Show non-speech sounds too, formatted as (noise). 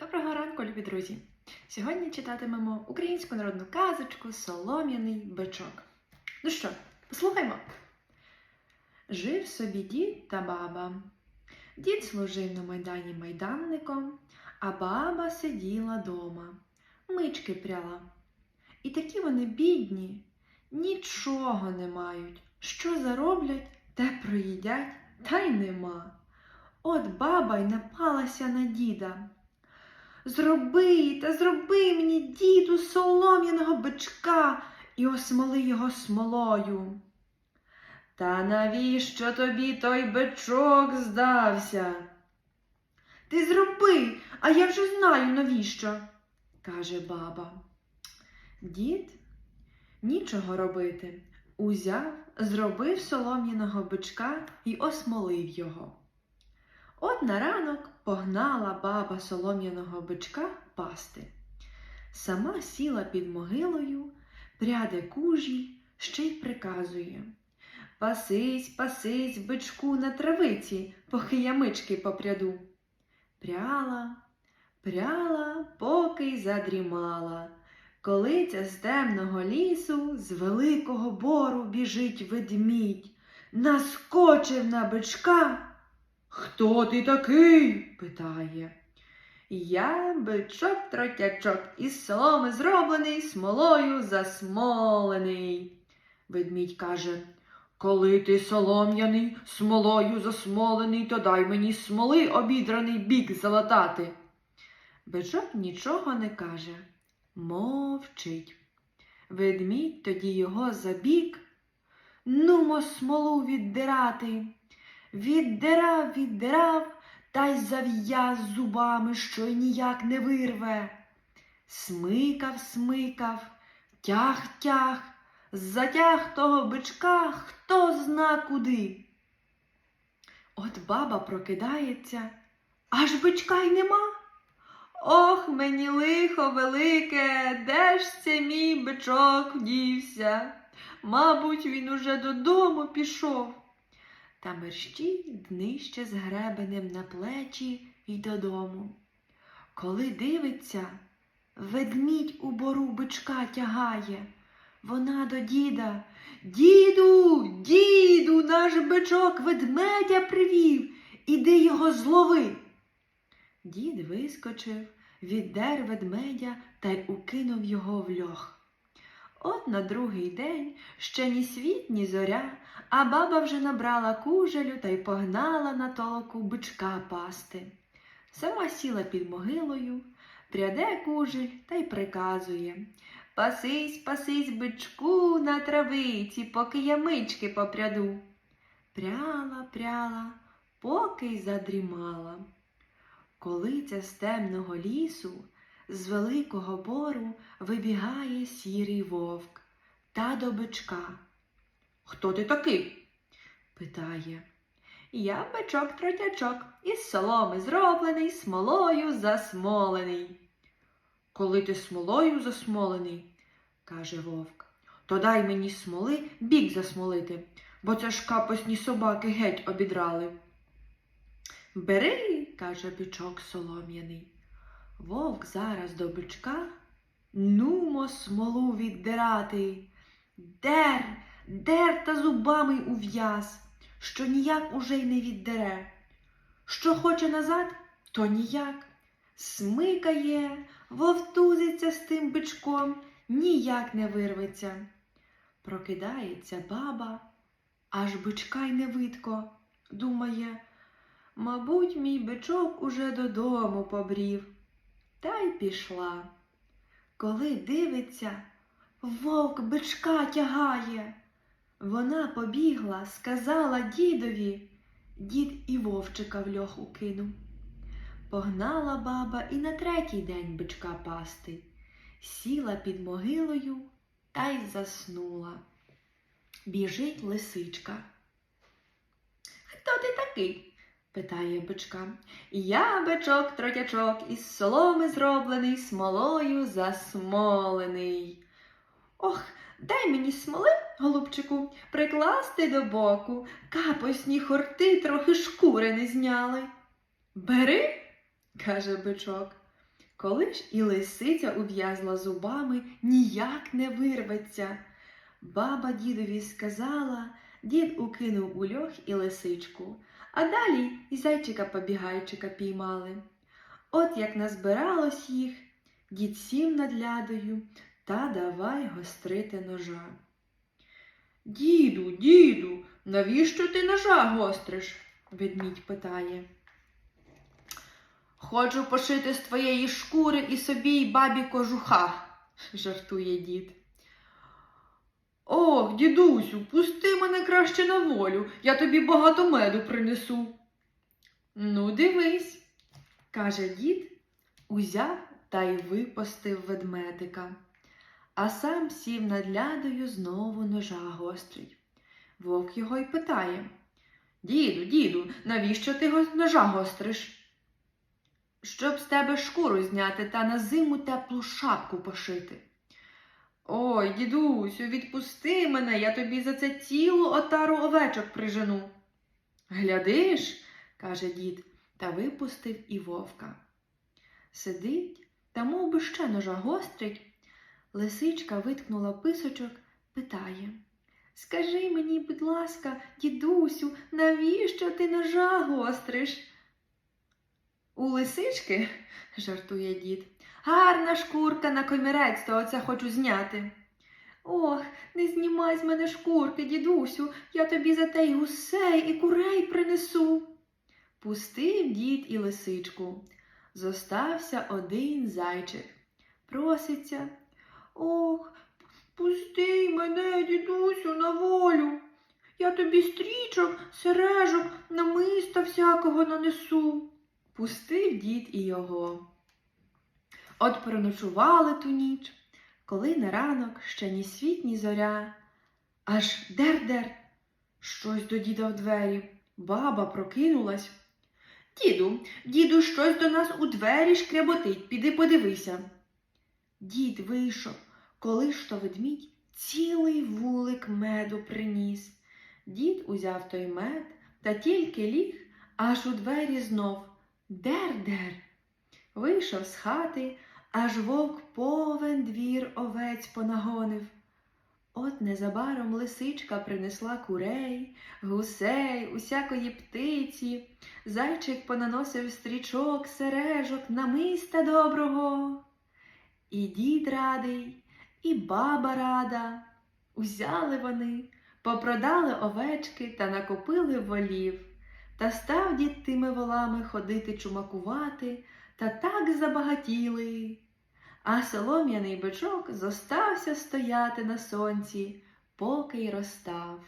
Доброго ранку, любі друзі! Сьогодні читатимемо українську народну казочку Солом'яний бичок. Ну що, послухаймо. Жив собі дід та баба. Дід служив на майдані майданником, а баба сиділа дома, мички пряла. І такі вони бідні, нічого не мають. Що зароблять, те проїдять, та й нема. От баба й напалася на діда. Зроби та зроби мені, діду, солом'яного бичка і осмоли його смолою. Та навіщо тобі той бичок здався? Ти зроби, а я вже знаю навіщо, каже баба. Дід нічого робити. Узяв, зробив солом'яного бичка і осмолив його. От на ранок погнала баба солом'яного бичка пасти. Сама сіла під могилою, пряде кужі, ще й приказує Пасись, пасись, бичку на травиці, поки я мички попряду. Пряла, пряла, поки й задрімала. Коли ця з темного лісу з великого бору біжить ведмідь, наскочив на бичка. Хто ти такий? питає. Я бичок тротячок із соломи зроблений, смолою засмолений. Ведмідь каже, коли ти солом'яний, смолою засмолений, то дай мені смоли обідраний бік залатати. Бичок нічого не каже, мовчить. Ведмідь тоді його за бік, нумо смолу віддирати. Віддирав, віддирав, та й зав'яз зубами, що й ніяк не вирве. Смикав, смикав, тяг, тяг, затяг того бичка хто зна куди. От баба прокидається, аж бичка й нема. Ох, мені лихо велике, де ж це мій бичок дівся? Мабуть, він уже додому пішов та мерщій днище з гребенем на плечі й додому. Коли дивиться, ведмідь у бору бичка тягає. Вона до діда Діду, діду, наш бичок ведмедя привів, іди його злови. Дід вискочив, віддер ведмедя та й укинув його в льох. От на другий день ще ні світ, ні зоря, а баба вже набрала кужелю та й погнала на толоку бичка пасти. Сама сіла під могилою, пряде кужель та й приказує Пасись, пасись, бичку на травиці, поки я мички попряду. Пряла, пряла, поки й задрімала. Коли ця з темного лісу з великого бору вибігає сірий вовк та до бичка. Хто ти такий? питає. Я бичок тротячок із соломи зроблений, смолою засмолений. Коли ти смолою засмолений, каже вовк, то дай мені смоли бік засмолити, бо це ж капосні собаки геть обідрали. Бери, каже бичок солом'яний. Вовк зараз до бичка нумо смолу віддирати. Дер, дер та зубами ув'яз, що ніяк уже й не віддере. Що хоче назад, то ніяк. Смикає, вовтузиться з тим бичком, ніяк не вирветься. Прокидається баба, аж бичка й не видко. Думає, мабуть, мій бичок уже додому побрів. Та й пішла. Коли дивиться, вовк бичка тягає. Вона побігла, сказала дідові, дід і вовчика в льох укинув. Погнала баба і на третій день бичка пасти, сіла під могилою та й заснула. Біжить лисичка. Хто ти такий? Питає бичка. Я бичок тротячок із соломи зроблений, смолою засмолений. Ох, дай мені смоли, голубчику, прикласти до боку, капосні хорти трохи шкури не зняли. Бери, каже бичок. Коли ж і лисиця ув'язла зубами, ніяк не вирветься. Баба дідові сказала, дід укинув у льох і лисичку, а далі і зайчика-побігайчика піймали. От як назбиралось їх, дід сів над лядою та давай гострити ножа. Діду, діду, навіщо ти ножа гостриш? ведмідь питає. Хочу пошити з твоєї шкури і собі й бабі кожуха, жартує дід. Ох, дідусю, пусти мене краще на волю, я тобі багато меду принесу. Ну, дивись, каже дід, узяв та й випустив ведмедика, а сам сів над лядою знову ножа гострить. Вовк його й питає Діду, діду, навіщо ти ножа гостриш? Щоб з тебе шкуру зняти та на зиму теплу шапку пошити. Ой, дідусю, відпусти мене, я тобі за це цілу отару овечок прижену. Глядиш, каже дід, та випустив і вовка. Сидить, та мов би ще ножа гострить. Лисичка виткнула писочок, питає Скажи мені, будь ласка, дідусю, навіщо ти ножа гостриш? У лисички, (laughs) жартує дід, гарна шкурка на комірець, то оце хочу зняти. Ох, не знімай з мене шкурки, дідусю, я тобі за те й гусей і курей принесу. Пустив дід і лисичку. Зостався один зайчик. Проситься. Ох, пусти мене, дідусю, на волю. Я тобі стрічок, сережок, намиста всякого нанесу. Пустив дід і його. От переночували ту ніч, коли на ранок ще ні світ, ні зоря. Аж дер-дер, щось до діда в двері. Баба прокинулась. Діду, діду, щось до нас у двері шкряботить, піди подивися. Дід вийшов, коли ж то ведмідь цілий вулик меду приніс. Дід узяв той мед та тільки ліг, аж у двері знов дер-дер. Вийшов з хати, аж вовк повен двір овець понагонив. От незабаром лисичка принесла курей, гусей, усякої птиці, зайчик понаносив стрічок, сережок, намиста доброго. І дід радий, і баба рада. Узяли вони, попродали овечки та накопили волів. Та став дід тими волами ходити чумакувати, та так забагатіли. А солом'яний бичок зостався стояти на сонці, поки й розстав.